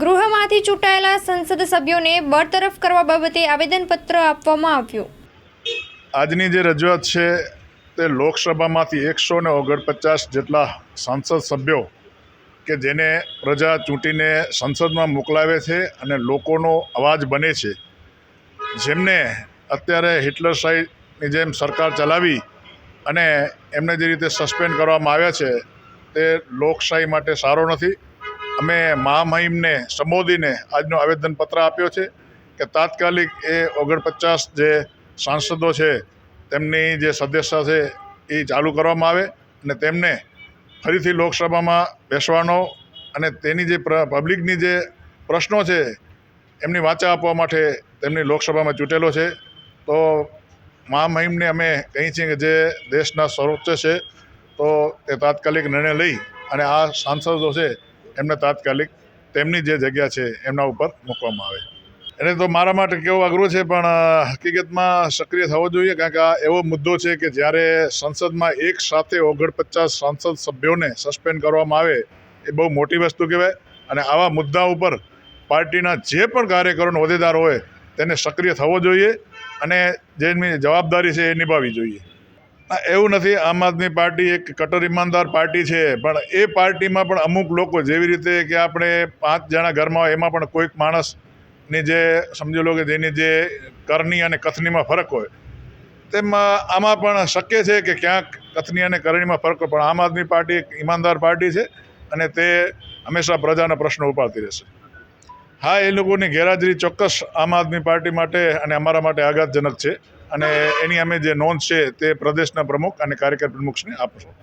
ગૃહમાંથી ચૂંટાયેલા સંસદ સભ્યોને બરતરફ કરવા બાબતે આવેદનપત્ર આપવામાં આવ્યું. આજની જે રજૂઆત છે તે લોકસભામાંથી એકસો ને ઓગણપચાસ જેટલા સાંસદ સભ્યો કે જેને પ્રજા ચૂંટીને સંસદમાં મોકલાવે છે અને લોકોનો અવાજ બને છે, જેમને અત્યારે હિટલરશાહીની જેમ સરકાર ચલાવી અને એમને જે રીતે સસ્પેન્ડ કરવામાં આવ્યા છે તે લોકશાહી માટે સારો નથી. અમે મહામહિમને સંબોધીને આજનો આવેદનપત્ર આપ્યો છે કે તાત્કાલિક એ ઓગણપચાસ જે સાંસદો છે, તેમની જે સદસ્યતા છે એ ચાલુ કરવામાં આવે અને તેમને ફરીથી લોકસભામાં બેસવાનો અને તેની જે પબ્લિકની જે પ્રશ્નો છે, એમની વાચા આપવા માટે તેમની લોકસભામાં ચૂંટેલો છે. તો મહામહિમને અમે કહીએ છીએ કે જે દેશના સર્વોચ્ચ છે, તો તે તાત્કાલિક નિર્ણય લઈ અને આ સાંસદો છે એમને તાત્કાલિક તેમની જે જગ્યા છે એમના ઉપર મૂકવામાં આવે. એને તો મારા માટે કેવો અઘરો છે, પણ હકીકતમાં સક્રિય થવો જોઈએ, કારણ કે આ એવો મુદ્દો છે કે જ્યારે સંસદમાં એક સાથે ઓગણપચાસ સાંસદ સભ્યોને સસ્પેન્ડ કરવામાં આવે, એ બહુ મોટી વસ્તુ કહેવાય. અને આવા મુદ્દા ઉપર પાર્ટીના જે પણ કાર્યકરોનો હોદ્દેદાર હોય, તેને સક્રિય થવો જોઈએ અને જેની જવાબદારી છે એ નિભાવવી જોઈએ. એવું નથી, આમ આદમી પાર્ટી એક કટર ઈમાનદાર પાર્ટી છે, પણ એ પાર્ટીમાં પણ અમુક લોકો જેવી રીતે કે આપણે પાંચ જણા ઘરમાં હોય, એમાં પણ કોઈક માણસની જે સમજી લો કે જેની જે કરની અને કથનીમાં ફરક હોય, તેમાં આમાં પણ શક્ય છે કે ક્યાંક કથની અને કરણીમાં ફરક હોય, પણ આમ આદમી પાર્ટી એક ઈમાનદાર પાર્ટી છે અને તે હંમેશા પ્રજાના પ્રશ્નો ઉપાડતી રહેશે. હા, એ લોકોની ગેરહાજરી ચોક્કસ આમ આદમી પાર્ટી માટે અને અમારા માટે આઘાતજનક છે. અને એની અમે જે નોંધ છે તે પ્રદેશના પ્રમુખ અને કાર્યકર પ્રમુખને આપશું